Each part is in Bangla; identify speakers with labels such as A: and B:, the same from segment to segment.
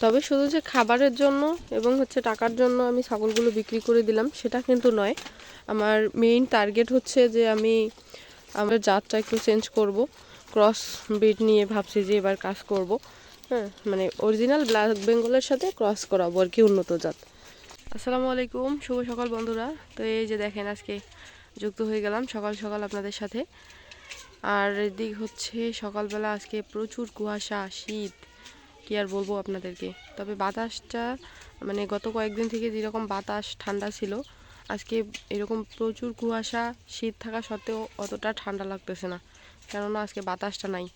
A: তবে শুধু যে খাবারের জন্য এবং হচ্ছে টাকার জন্য আমি ছাগলগুলো বিক্রি করে দিলাম, সেটা কিন্তু নয়। আমার মেইন টার্গেট হচ্ছে যে আমি আমার জাতটা একটু চেঞ্জ করব ক্রস ব্রিড নিয়ে ভাবছি যে এবার কাজ করব। হ্যাঁ মানে অরিজিনাল ব্ল্যাক বেঙ্গলের সাথে ক্রস করাবো আর কি উন্নত জাত। আসসালামু আলাইকুম, শুভ সকাল বন্ধুরা। তো এই যে দেখেন আজকে যুক্ত হয়ে গেলাম সকাল সকাল আপনাদের সাথে। আর এদিক হচ্ছে সকালবেলা আজকে প্রচুর কুয়াশা, শীত কি আর বলব আপনাদেরকে? তবে বাতাসটা মানে গত কয়েকদিন থেকে যেরকম বাতাস, ঠান্ডা ছিল, আজকে এরকম প্রচুর কুয়াশা, শীত থাকা সত্ত্বেও অতটা ঠান্ডা লাগতেছে না। কেননা আজকে বাতাসটা নাই।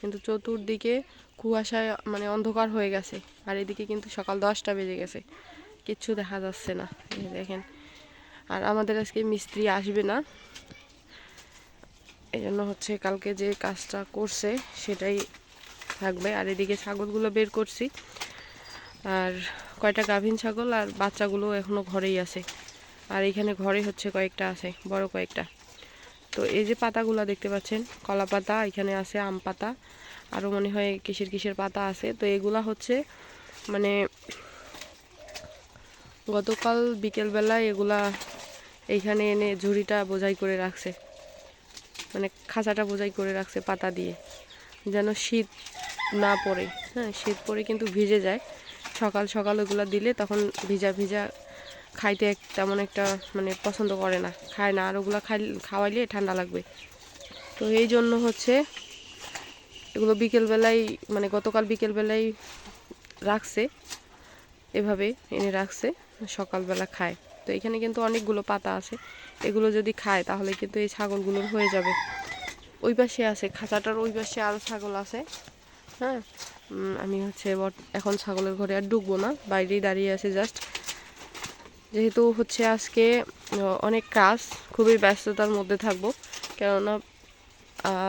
A: কিন্তু চতুর্দিকে কুয়াশায় মানে অন্ধকার হয়ে গেছে। আর এদিকে কিন্তু সকাল দশটা বেজে গেছে। কিচ্ছু দেখা যাচ্ছে না। দেখেন। আর আমাদের আজকে মিস্ত্রি আসবে না। এই জন্য হচ্ছে কালকে যে কাজটা করছে, সেটাই থাকবে। আর এদিকে ছাগলগুলো বের করছি। আর কয়টা গাভীন ছাগল আর বাচ্চাগুলো এখনও ঘরেই আছে। আর এখানে ঘরে হচ্ছে কয়েকটা আছে, বড় কয়েকটা। তো এই যে পাতাগুলো দেখতে পাচ্ছেন, কলা পাতা, এখানে আছে আম পাতা। আরও মনে হয় কিসের কিসের পাতা আছে। তো এগুলা হচ্ছে মানে গতকাল বিকেলবেলায় এগুলা এইখানে এনে ঝুড়িটা বোঝাই করে রাখছে। মানে খাঁচাটা বোঝাই করে রাখছে পাতা দিয়ে। যেন শীত না পড়ে হ্যাঁ শীত পড়ে কিন্তু ভিজে যায়। সকাল সকাল ওগুলো দিলে তখন ভিজা ভিজা খাইতে তেমন একটা মানে পছন্দ করে না, খায় না। আর ওগুলো খাই খাওয়াইলে ঠান্ডা লাগবে। তো এই জন্য হচ্ছে এগুলো বিকেলবেলায় মানে গতকাল বিকেলবেলায় রাখছে। এভাবে এনে রাখছে, সকালবেলা খায়। তো এখানে কিন্তু অনেকগুলো পাতা আছে, এগুলো যদি খায় তাহলে কিন্তু এই ছাগলগুলোর হয়ে যাবে। ওই পাশে আছে, খাঁচাটার ওই পাশে আরও ছাগল আছে। হ্যাঁ আমি হচ্ছে এখন ছাগলের ঘরে আর ঢুকবো না, বাইরেই দাঁড়িয়ে আছে জাস্ট যেহেতু হচ্ছে আজকে অনেক কাজ, খুবই ব্যস্ততার মধ্যে থাকব। কেননা,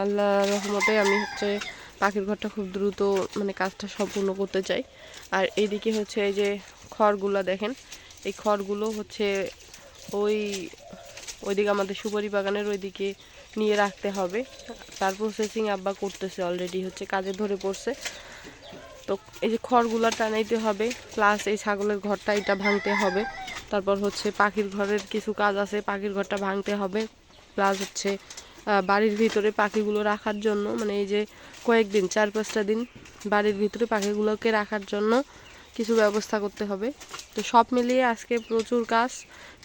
A: আল্লাহ রহমতে আমি হচ্ছে পাখির ঘরটা খুব দ্রুত মানে কাজটা সম্পূর্ণ করতে চাই। আর এইদিকে হচ্ছে এই যে খড়গুলো দেখেন, এই খড়গুলো হচ্ছে ওই, ওইদিকে আমাদের সুপারি বাগানের ওইদিকে নিয়ে রাখতে হবে। তার প্রসেসিং আব্বা করতেছে অলরেডি হচ্ছে কাজে ধরে পড়ছে। তো এই যে খড়গুলো টানাইতে হবে প্লাস এই ছাগলের ঘরটা এটা ভাঙতে হবে। তারপর হচ্ছে পাখির ঘরের কিছু কাজ আছে, পাখির ঘরটা ভাঙতে হবে। প্লাস হচ্ছে বাড়ির ভিতরে পাখিগুলো রাখার জন্য মানে এই যে কয়েকদিন, চার পাঁচটা দিন বাড়ির ভিতরে পাখিগুলোকে রাখার জন্য কিছু ব্যবস্থা করতে হবে। তো সব মিলিয়ে আজকে প্রচুর কাজ,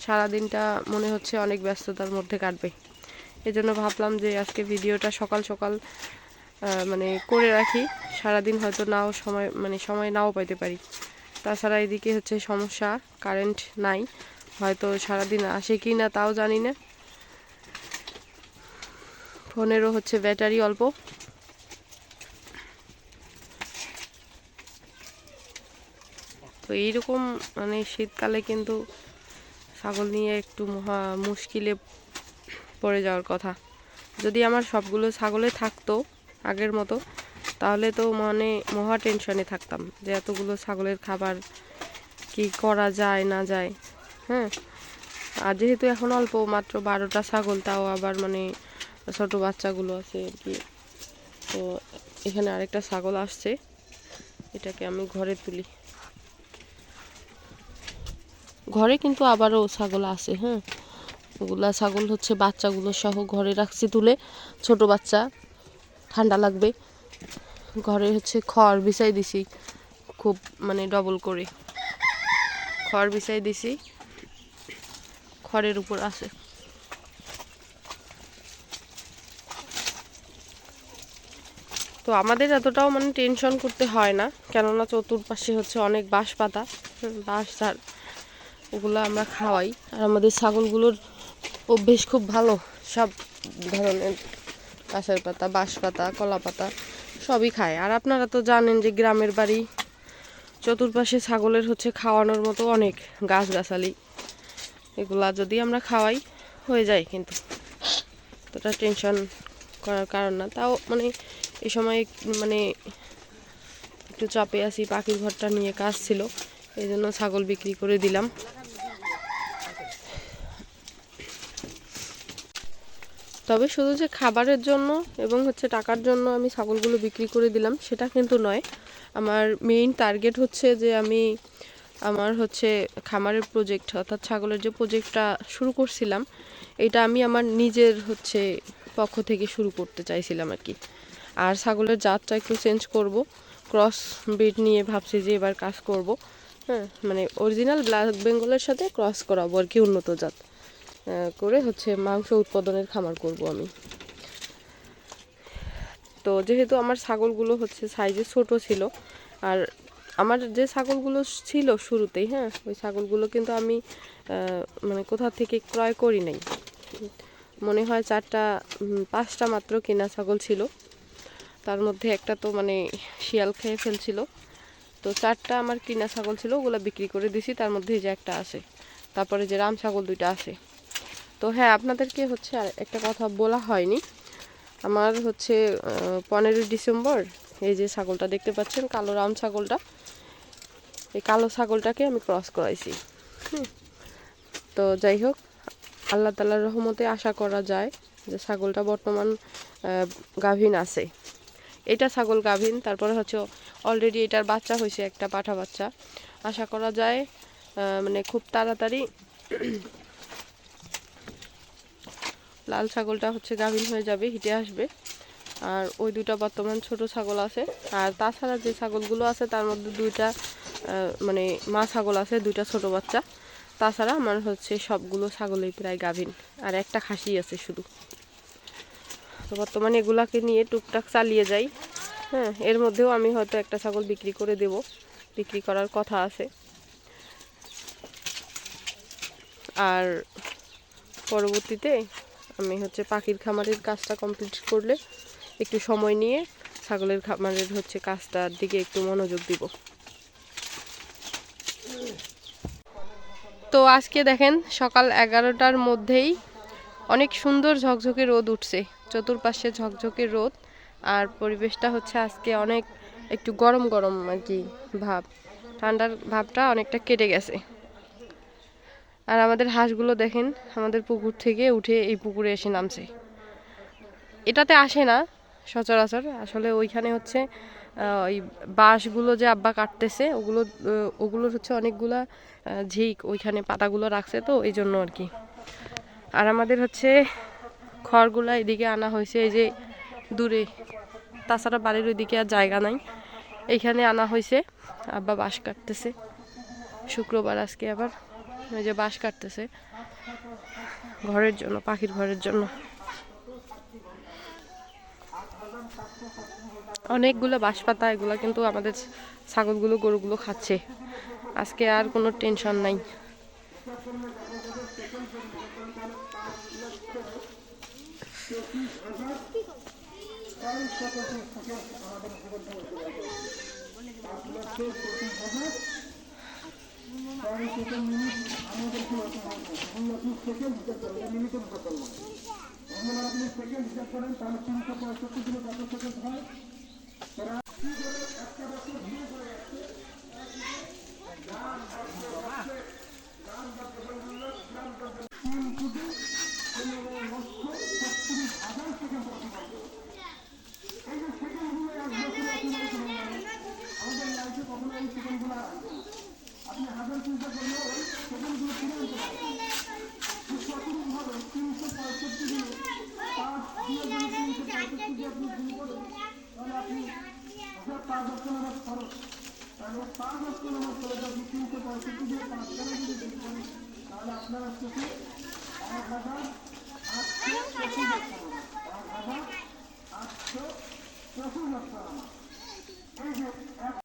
A: সারাদিনটা মনে হচ্ছে অনেক ব্যস্ততার মধ্যে কাটবে। এজন্য ভাবলাম যে আজকে ভিডিওটা সকাল সকাল মানে করে রাখি। সারাদিন হয়তো নাও সময় মানে সময় নাও পাইতে পারি। তাছাড়া এদিকে হচ্ছে সমস্যা কারেন্ট নাই। হয়তো সারাদিন আসে কি না তাও জানি না। ফোনেরও হচ্ছে ব্যাটারি অল্প। তো এইরকম মানে শীতকালে কিন্তু ছাগল নিয়ে একটু মহা মুশকিলে পড়ে যাওয়ার কথা। যদি আমার সবগুলো ছাগলে থাকতো আগের মতো, তাহলে তো মানে মহা টেনশনে থাকতাম যে এতগুলো ছাগলের খাবার কি করা যায়, না যায়। হ্যাঁ? আর যেহেতু এখন অল্প, মাত্র বারোটা ছাগল, তাও আবার মানে ছোট বাচ্চাগুলো আছে আর কি। তো এখানে আরেকটা ছাগল আসছে, এটাকে আমি ঘরে তুলি। ঘরে কিন্তু আবারও ছাগল আছে হ্যাঁ? ওগুলা ছাগল হচ্ছে বাচ্চাগুলো সহ ঘরে রাখছি তুলে। ছোট বাচ্চা, ঠান্ডা লাগবে। ঘরে হচ্ছে খড় বিছাই দিছি, খুব মানে ডবল করে। খড় বিছাই দিছি, খড়ের উপর আছে। তো আমাদের এতটাও মানে টেনশন করতে হয় না, কেননা চতুর্পাশে হচ্ছে অনেক বাঁশ পাতা বাঁশ, ঝাড়, ওগুলো আমরা খাওয়াই। আর আমাদের ছাগলগুলোর অভ্যেস খুব ভালো। সব ধরনের গাছের পাতা, বাঁশ পাতা, কলা পাতা সবই খায়। আর আপনারা তো জানেন যে গ্রামের বাড়ি চতুর্পাশে ছাগলের হচ্ছে খাওয়ানোর মতো অনেক গাছগাছালি। এগুলা যদি আমরা খাওয়াই, হয়ে যায় কিন্তু। তোটা টেনশন করার কারণ না। তাও মানে এই সময় মানে একটু চাপে আছি, পাখির ঘরটা নিয়ে কাজ ছিল। এই জন্য ছাগল বিক্রি করে দিলাম। তবে শুধু যে খাবারের জন্য এবং হচ্ছে টাকার জন্য আমি ছাগলগুলো বিক্রি করে দিলাম, সেটা কিন্তু নয়। আমার মেইন টার্গেট হচ্ছে যে আমি আমার হচ্ছে খামারের প্রজেক্ট অর্থাৎ ছাগলের যে প্রজেক্টটা শুরু করছিলাম, এটা আমি আমার নিজের হচ্ছে পক্ষ থেকে শুরু করতে চাইছিলাম আর কি। আর ছাগলের জাতটা একটু চেঞ্জ করব ক্রস ব্রিড নিয়ে ভাবছি যে এবার কাজ করব। হ্যাঁ মানে অরিজিনাল ব্ল্যাক বেঙ্গলের সাথে ক্রস করাবো আর কি উন্নত জাত। করে হচ্ছে মাংস উৎপাদনের খামার করব আমি। তো যেহেতু আমার ছাগলগুলো হচ্ছে সাইজে ছোট ছিল, আর আমার যে ছাগলগুলো ছিল শুরুতেই হ্যাঁ ওই ছাগলগুলো কিন্তু আমি মানে কোথা থেকে ক্রয় করি নাই। মনে হয় চারটা পাঁচটা মাত্র কেনা ছাগল ছিল। তার মধ্যে একটা তো মানে শিয়াল খেয়ে ফেলছিল। তো চারটা আমার কিনা ছাগল ছিল, ওগুলো বিক্রি করে দিছি, তার মধ্যে যে একটা আসে। তারপরে যে রাম ছাগল দুইটা আছে তো হ্যাঁ আপনাদেরকে হচ্ছে আর একটা কথা বলা হয়নি। আমার হচ্ছে পনেরোই ডিসেম্বর, এই যে ছাগলটা দেখতে পাচ্ছেন, কালো রাম ছাগলটা। এই কালো ছাগলটাকে আমি ক্রস করাইছি। তো যাই হোক, আল্লাহ তালার রহমতে আশা করা যায় যে ছাগলটা বর্তমান গাভীন আছে। এটা ছাগল গাভীন, তারপরে হচ্ছে অলরেডি এটার বাচ্চা হয়েছে, একটা পাঠা বাচ্চা। আশা করা যায় মানে খুব তাড়াতাড়ি লাল ছাগলটা হচ্ছে গাভীন হয়ে যাবে, হিটে আসবে। আর ওই দুটা বর্তমান ছোট ছাগল আছে। আর তাছাড়া যে ছাগলগুলো আছে, তার মধ্যে দুইটা মানে মা ছাগল আছে, দুইটা ছোট বাচ্চা। তাছাড়া আমার হচ্ছে সবগুলো ছাগলই প্রায় গাভীন, আর একটা খাসি আছে শুধু। তো বর্তমানে এগুলাকে নিয়ে টুকটাক চালিয়ে যাই। হ্যাঁ এর মধ্যেও আমি হয়তো একটা ছাগল বিক্রি করে দেব। বিক্রি করার কথা আছে। আর পরবর্তীতে আমি হচ্ছে পাখির খামারের কাজটা কমপ্লিট করলে একটু সময় নিয়ে ছাগলের খামারের হচ্ছে কাজটার দিকে একটু মনোযোগ দিব। তো আজকে দেখেন সকাল এগারোটার মধ্যেই অনেক সুন্দর ঝকঝকে রোদ উঠছে, চতুর্পাশে ঝকঝকে রোদ আর পরিবেশটা হচ্ছে আজকে অনেক একটু গরম গরম আর কি ভাব। ঠান্ডার ভাবটা অনেকটা কেটে গেছে। আর আমাদের হাঁসগুলো দেখেন, আমাদের পুকুর থেকে উঠে এই পুকুরে এসে নামছে। এটাতে আসে না, সচরাচর। আসলে ওইখানে হচ্ছে ওই বাঁশগুলো যে আব্বা কাটতেছে, ওগুলো ওগুলোর হচ্ছে অনেকগুলা ঝিক ওইখানে পাতাগুলো রাখছে তো, এই জন্য আর কি। আর আমাদের হচ্ছে খড়গুলো এদিকে আনা হয়েছে, এই যে দূরে। তাছাড়া বাড়ির ওইদিকে আর জায়গা নাই। এইখানে আনা হয়েছে, আব্বা বাঁশ কাটতেছে। শুক্রবার আজকে আবার। ওই যে বাঁশ কাটতেছে। ঘরের জন্য, পাখির ঘরের জন্য। অনেকগুলো বাঁশ পাতা এগুলো কিন্তু আমাদের ছাগলগুলো, গরুগুলো খাচ্ছে। আজকে আর কোনো টেনশন নাই।
B: তাহলে সেটা মিনিট আমাদেরকে উনত্রিশ সেকেন্ড হিসাব করব মিনিটে হিসাব করব অন্য আপনি সেকেন্ড হিসাব করেন তাহলে তিনশো পঁয়ষট্টি কিলো কত সেকেন্ড হয় পাঁচ দশ কিলোমিটার খরচ তাহলে পাঁচ দশ কিলোমিটার খরচ আপনি তিনশো পঁয়ষট্টি দিয়ে পাঁচ টাকা যদি বের করেন তাহলে আপনার আসতেছে এক হাজার